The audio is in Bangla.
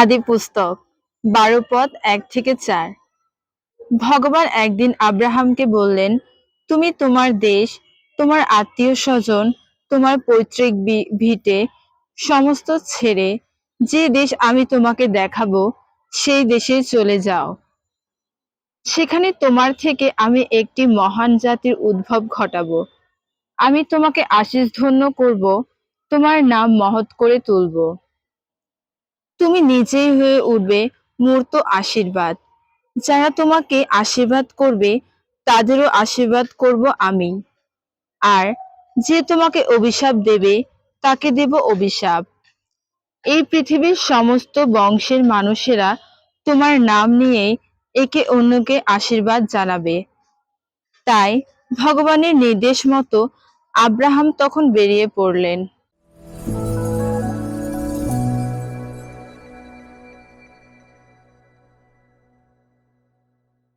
আদি পুস্তক, বারো পদ এক থেকে চার। ভগবান একদিন আব্রাহামকে বললেন, তুমি তোমার দেশ, তোমার আত্মীয় স্বজন, তোমার পৈতৃক ভিটে সমস্ত ছেড়ে যে দেশ আমি তোমাকে দেখাবো, সেই দেশে চলে যাও। সেখানে তোমার থেকে আমি একটি মহান জাতির উদ্ভব ঘটাবো। আমি তোমাকে আশিস ধন্য করব, তোমার নাম মহৎ করে তুলবো। তুমি নিজেই হয়ে উঠবে মূর্ত আশীর্বাদ। যারা তোমাকে আশীর্বাদ করবে, তাদেরও আশীর্বাদ করব আমি। আর যে তোমাকে অভিশাপ দেবে, তাকে দেব অভিশাপ। এই পৃথিবীর সমস্ত বংশের মানুষেরা তোমার নাম নিয়ে একে অন্যকে আশীর্বাদ জানাবে। তাই ভগবানের নির্দেশ মতো আব্রাহাম তখন বেরিয়ে পড়লেন।